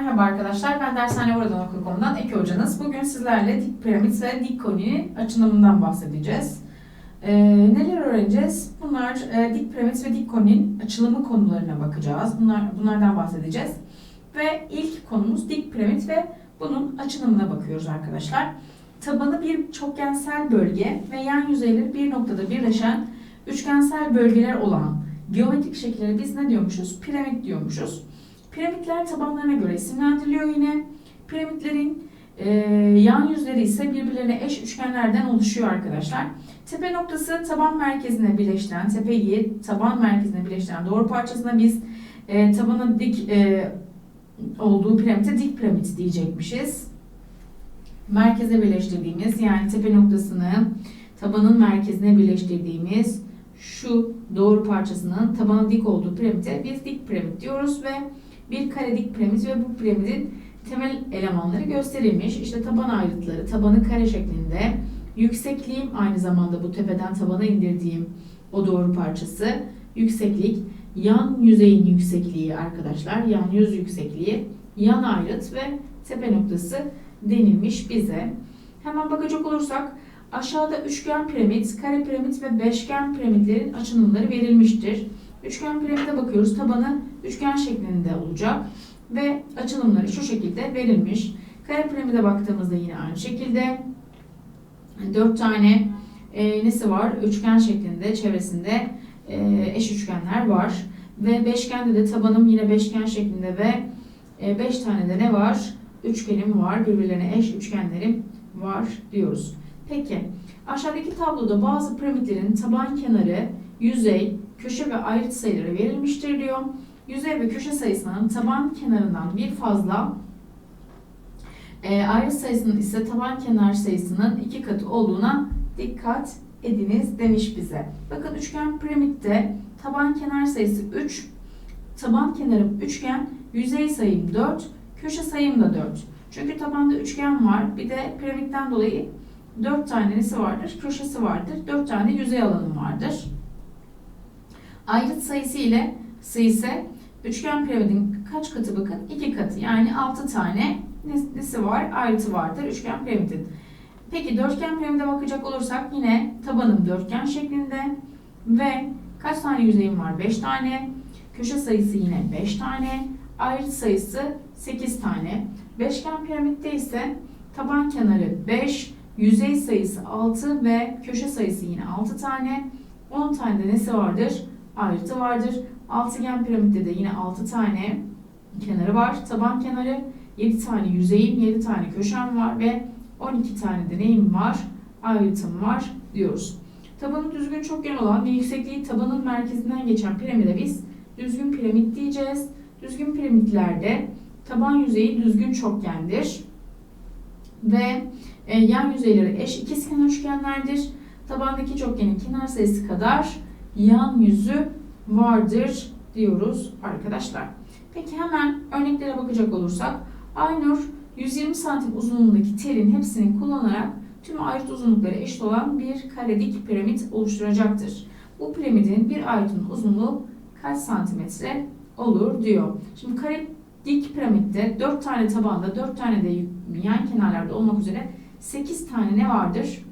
Merhaba arkadaşlar, ben Dershane Oradan Okul.com'dan Eki Hocanız. Bugün sizlerle dik piramit ve dik koninin açılımından bahsedeceğiz. Ee, neler öğreneceğiz? Bunlar e, dik piramit ve dik koninin açılımı konularına bakacağız. Bunlar Bunlardan bahsedeceğiz. Ve ilk konumuz dik piramit ve bunun açılımına bakıyoruz arkadaşlar. Tabanı bir çokgensel bölge ve yan yüzeyleri bir noktada birleşen üçgensel bölgeler olan geometrik şekillere biz ne diyormuşuz? Piramit diyormuşuz. Piramitler tabanlarına göre isimlendiriliyor yine. Piramitlerin e, yan yüzleri ise birbirlerine eş üçgenlerden oluşuyor arkadaşlar. Tepe noktası taban merkezine birleştiren, tepeyi taban merkezine birleştiren doğru parçasına biz e, tabanın dik e, olduğu piramite dik piramit diyecekmişiz. Merkeze birleştirdiğimiz yani tepe noktasını tabanın merkezine birleştirdiğimiz şu doğru parçasının tabanı dik olduğu piramite biz dik piramit diyoruz ve bir kare dik piramit ve bu piramidin temel elemanları gösterilmiş. İşte taban ayrıtları, tabanı kare şeklinde, yüksekliğim aynı zamanda bu tepeden tabana indirdiğim o doğru parçası, yükseklik, yan yüzeyin yüksekliği arkadaşlar, yan yüz yüksekliği, yan ayrıt ve tepe noktası denilmiş bize. Hemen bakacak olursak aşağıda üçgen piramit, kare piramit ve beşgen piramitlerin açılımları verilmiştir. Üçgen piramide bakıyoruz. Tabanı üçgen şeklinde olacak ve açılımları şu şekilde verilmiş. Kare piramide baktığımızda yine aynı şekilde dört tane e, nesi var? Üçgen şeklinde çevresinde e, eş üçgenler var. Ve beşgende de tabanım yine beşgen şeklinde ve e, beş tane de ne var? Üçgenim var. Birbirlerine eş üçgenlerim var diyoruz. Peki aşağıdaki tabloda bazı piramitlerin taban kenarı, yüzey, köşe ve ayrıt sayıları verilmiştir diyor. Yüzey ve köşe sayısının taban kenarından bir fazla e, ayrıt sayısının ise taban kenar sayısının iki katı olduğuna dikkat ediniz demiş bize. Bakın üçgen piramitte taban kenar sayısı 3, taban kenarım üçgen, yüzey sayım 4, köşe sayım da 4. Çünkü tabanda üçgen var. Bir de piramitten dolayı 4 tanesi vardır, köşesi vardır. 4 tane yüzey alanım vardır. Ayrıt sayısı ile sayısı üçgen piramidin kaç katı bakın? 2 katı. Yani 6 tane nesi var? Ayrıtı vardır üçgen piramidin. Peki dörtgen piramide bakacak olursak yine tabanım dörtgen şeklinde ve kaç tane yüzeyim var? 5 tane. Köşe sayısı yine 5 tane. Ayrıt sayısı 8 tane. Beşgen piramitte ise taban kenarı 5, yüzey sayısı 6 ve köşe sayısı yine 6 tane. 10 tane de nesi vardır? Ayrıtı vardır. Altıgen piramitte de yine 6 tane kenarı var. Taban kenarı 7 tane yüzeyim, 7 tane köşem var ve 12 tane de neyim var? Ayrıtım var diyoruz. Tabanı düzgün çokgen olan ve yüksekliği tabanın merkezinden geçen piramide biz düzgün piramit diyeceğiz. Düzgün piramitlerde taban yüzeyi düzgün çokgendir. Ve e, yan yüzeyleri eş ikizkenar üçgenlerdir. Tabandaki çokgenin kenar sayısı kadar yan yüzü vardır diyoruz arkadaşlar. Peki hemen örneklere bakacak olursak Aynur 120 santim uzunluğundaki telin hepsini kullanarak tüm ayrıt uzunlukları eşit olan bir karedik piramit oluşturacaktır. Bu piramidin bir ayrıtın uzunluğu kaç santimetre olur diyor. Şimdi kare dik piramitte 4 tane tabanda 4 tane de yan kenarlarda olmak üzere 8 tane ne vardır?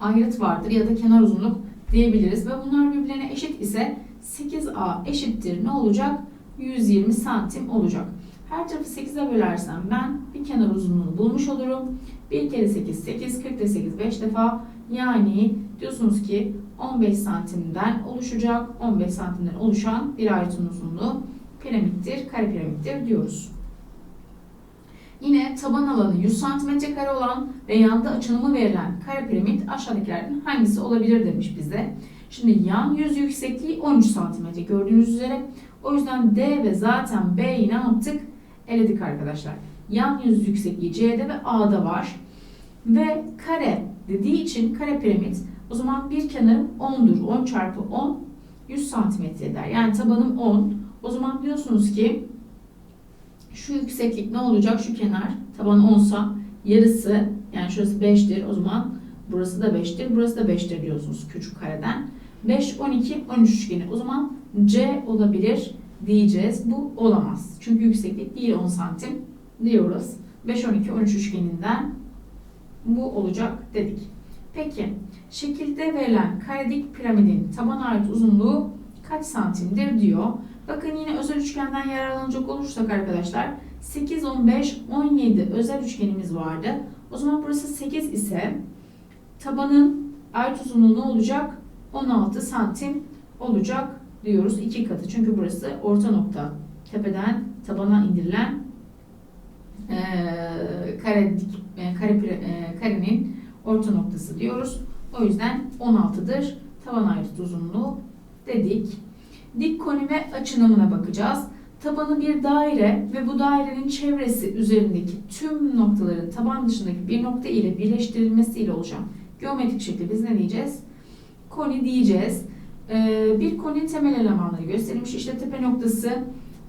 Ayrıt vardır ya da kenar uzunluk diyebiliriz ve bunlar birbirlerine eşit ise 8A eşittir ne olacak? 120 santim olacak. Her tarafı 8'e bölersem ben bir kenar uzunluğunu bulmuş olurum. 1 kere 8, 8, 40 8, 5 defa. Yani diyorsunuz ki 15 santimden oluşacak. 15 santimden oluşan bir ayrıtın uzunluğu piramittir, kare piramittir diyoruz. Yine taban alanı 100 cm kare olan ve yanda açılımı verilen kare piramit aşağıdakilerden hangisi olabilir demiş bize. Şimdi yan yüz yüksekliği 13 cm gördüğünüz üzere. O yüzden D ve zaten B'yi ne yaptık? Eledik arkadaşlar. Yan yüz yüksekliği C'de ve A'da var. Ve kare dediği için kare piramit o zaman bir kenarım 10'dur. 10 çarpı 10 100 santimetre eder. Yani tabanım 10. O zaman diyorsunuz ki şu yükseklik ne olacak? Şu kenar taban 10 sa yarısı yani şurası 5'tir. O zaman burası da 5'tir. Burası da 5'tir diyorsunuz küçük kareden. 5, 12, 13 üçgeni. O zaman C olabilir diyeceğiz. Bu olamaz. Çünkü yükseklik değil 10 santim diyoruz. 5, 12, 13 üçgeninden bu olacak dedik. Peki şekilde verilen karedik piramidin tabana ait uzunluğu kaç santimdir diyor. Bakın yine özel üçgenden yararlanacak olursak arkadaşlar 8, 15, 17 özel üçgenimiz vardı. O zaman burası 8 ise tabanın ait uzunluğu ne olacak? 16 santim olacak diyoruz. iki katı. Çünkü burası orta nokta. Tepeden tabana indirilen e, kare, e, kare, e, karenin orta noktası diyoruz. O yüzden 16'dır taban ait uzunluğu dedik. Dik koni ve açınımına bakacağız. Tabanı bir daire ve bu dairenin çevresi üzerindeki tüm noktaların taban dışındaki bir nokta ile birleştirilmesiyle oluşan geometrik şekli biz ne diyeceğiz? Koni diyeceğiz. Ee, bir koninin temel elemanları gösterilmiş. İşte tepe noktası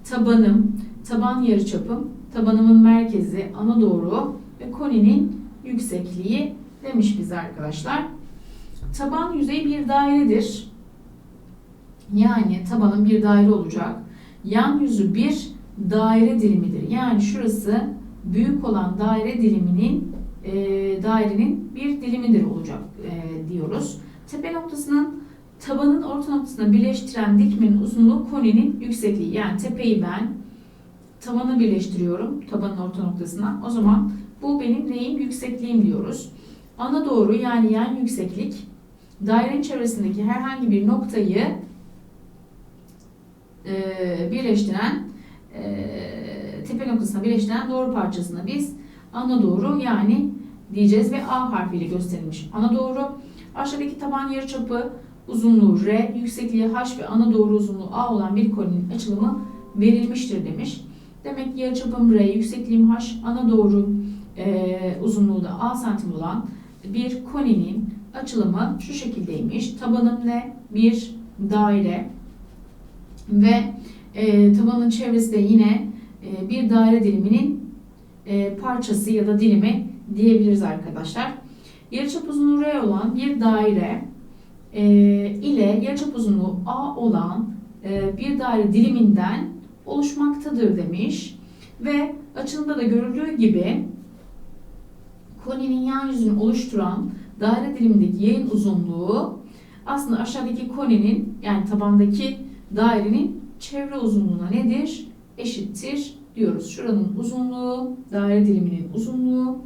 tabanım, taban yarıçapım, tabanımın merkezi, ana doğru ve koninin yüksekliği demiş bize arkadaşlar. Taban yüzeyi bir dairedir. Yani tabanın bir daire olacak. Yan yüzü bir daire dilimidir. Yani şurası büyük olan daire diliminin e, dairenin bir dilimidir olacak e, diyoruz. Tepe noktasının tabanın orta noktasına birleştiren dikmenin uzunluğu koninin yüksekliği. Yani tepeyi ben tabana birleştiriyorum tabanın orta noktasına. O zaman bu benim neyin yüksekliğim diyoruz. Ana doğru yani yan yükseklik dairenin çevresindeki herhangi bir noktayı e, birleştiren e, tepe noktasına birleştiren doğru parçasına biz ana doğru yani diyeceğiz ve A harfiyle gösterilmiş. Ana doğru aşağıdaki taban yarıçapı uzunluğu R, yüksekliği H ve ana doğru uzunluğu A olan bir koninin açılımı verilmiştir demiş. Demek ki yarıçapım R, yüksekliğim H, ana doğru e, uzunluğu da A santim olan bir koninin açılımı şu şekildeymiş. Tabanım ne? Bir daire ve e, tabanın çevresi de yine e, bir daire diliminin e, parçası ya da dilimi diyebiliriz arkadaşlar. Yarıçap uzunluğu R olan bir daire e, ile yarıçap uzunluğu A olan e, bir daire diliminden oluşmaktadır demiş. Ve açılımda da görüldüğü gibi koninin yan yüzünü oluşturan daire dilimindeki yayın uzunluğu aslında aşağıdaki koninin yani tabandaki dairenin çevre uzunluğuna nedir? Eşittir diyoruz. Şuranın uzunluğu, daire diliminin uzunluğu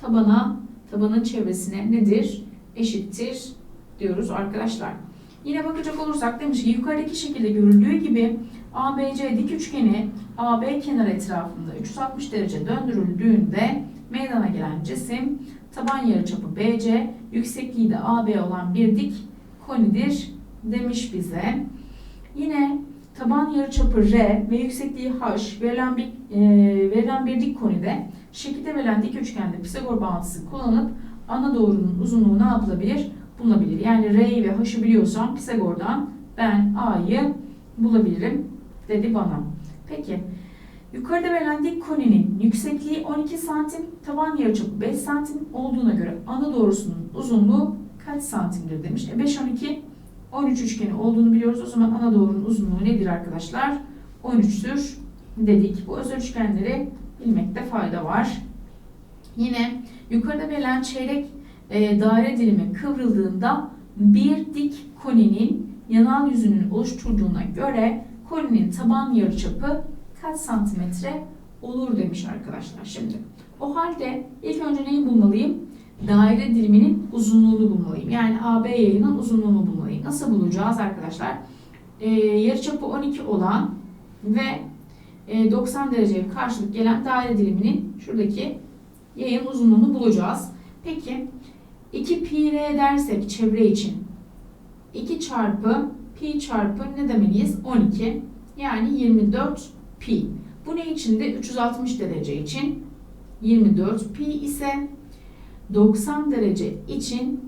tabana, tabanın çevresine nedir? Eşittir diyoruz arkadaşlar. Yine bakacak olursak demiş ki yukarıdaki şekilde görüldüğü gibi ABC dik üçgeni AB kenar etrafında 360 derece döndürüldüğünde meydana gelen cisim taban yarıçapı BC, yüksekliği de AB olan bir dik konidir demiş bize. Yine taban yarıçapı R ve yüksekliği H verilen bir, e, verilen bir dik konide şekilde verilen dik üçgende Pisagor bağıntısı kullanıp ana doğrunun uzunluğu ne yapılabilir? Bulunabilir. Yani R'yi ve H'ı biliyorsam Pisagor'dan ben A'yı bulabilirim dedi bana. Peki yukarıda verilen dik koninin yüksekliği 12 santim, taban yarıçapı 5 santim olduğuna göre ana doğrusunun uzunluğu kaç santimdir demiş. E 5 12 13 üçgeni olduğunu biliyoruz. O zaman ana doğrunun uzunluğu nedir arkadaşlar? 13'tür dedik. Bu özel üçgenleri bilmekte fayda var. Yine yukarıda verilen çeyrek e, daire dilimi kıvrıldığında bir dik koninin yanal yüzünün oluşturduğuna göre koninin taban yarıçapı kaç santimetre olur demiş arkadaşlar. Şimdi o halde ilk önce neyi bulmalıyım? Daire diliminin uzunluğunu bulmalıyım. Yani AB yayının uzunluğunu bulmalıyım. Nasıl bulacağız arkadaşlar? Ee, yarıçapı 12 olan ve e, 90 dereceye karşılık gelen daire diliminin şuradaki yayın uzunluğunu bulacağız. Peki 2 pi r dersek çevre için 2 çarpı pi çarpı ne demeliyiz? 12 yani 24 pi. Bu ne için de 360 derece için 24 pi ise 90 derece için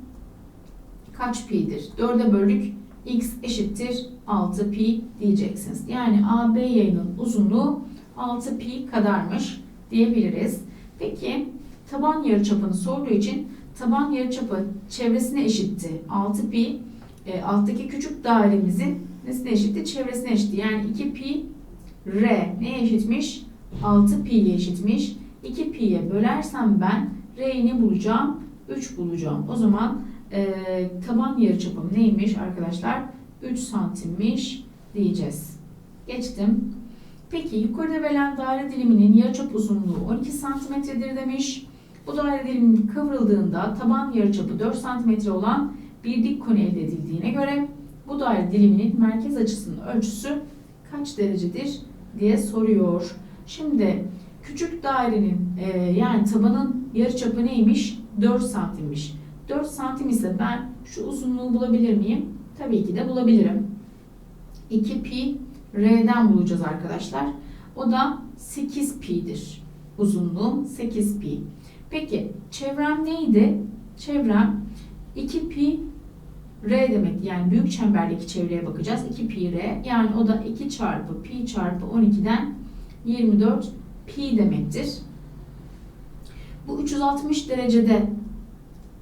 kaç pi'dir? 4'e böldük x eşittir 6 pi diyeceksiniz. Yani AB yayının uzunluğu 6 pi kadarmış diyebiliriz. Peki taban yarıçapını sorduğu için taban yarıçapı çevresine eşitti. 6 pi e, alttaki küçük dairemizin nesine eşitti? Çevresine eşitti. Yani 2 pi R neye eşitmiş? 6 pi'ye eşitmiş. 2 pi'ye bölersem ben R'yi bulacağım? 3 bulacağım. O zaman e, taban yarıçapım neymiş arkadaşlar? 3 santimmiş diyeceğiz. Geçtim. Peki yukarıda verilen daire diliminin yarıçap uzunluğu 12 santimetredir demiş. Bu daire diliminin kıvrıldığında taban yarıçapı 4 santimetre olan bir dik koni elde edildiğine göre bu daire diliminin merkez açısının ölçüsü kaç derecedir diye soruyor. Şimdi küçük dairenin e, yani tabanın yarıçapı neymiş? 4 santimmiş. 4 santim ise ben şu uzunluğu bulabilir miyim? Tabii ki de bulabilirim. 2 pi R'den bulacağız arkadaşlar. O da 8 pi'dir. Uzunluğum 8 pi. Peki çevrem neydi? Çevrem 2 pi R demek yani büyük çemberdeki çevreye bakacağız. 2 pi R yani o da 2 çarpı pi çarpı 12'den 24 pi demektir. Bu 360 derecede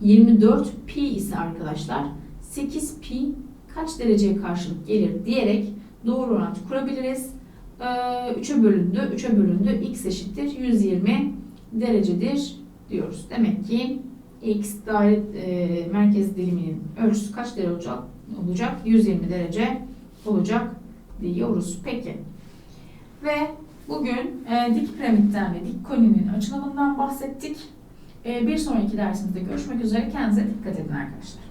24 pi ise arkadaşlar 8 pi kaç dereceye karşılık gelir diyerek doğru orantı kurabiliriz. Ee, 3'e bölündü. 3'e bölündü. X eşittir 120 derecedir diyoruz. Demek ki X daire merkez diliminin ölçüsü kaç derece olacak? 120 derece olacak diyoruz. Peki. Ve bugün e, dik piramitten ve dik koninin açılımından bahsettik. E, bir sonraki dersimizde görüşmek üzere. Kendinize dikkat edin arkadaşlar.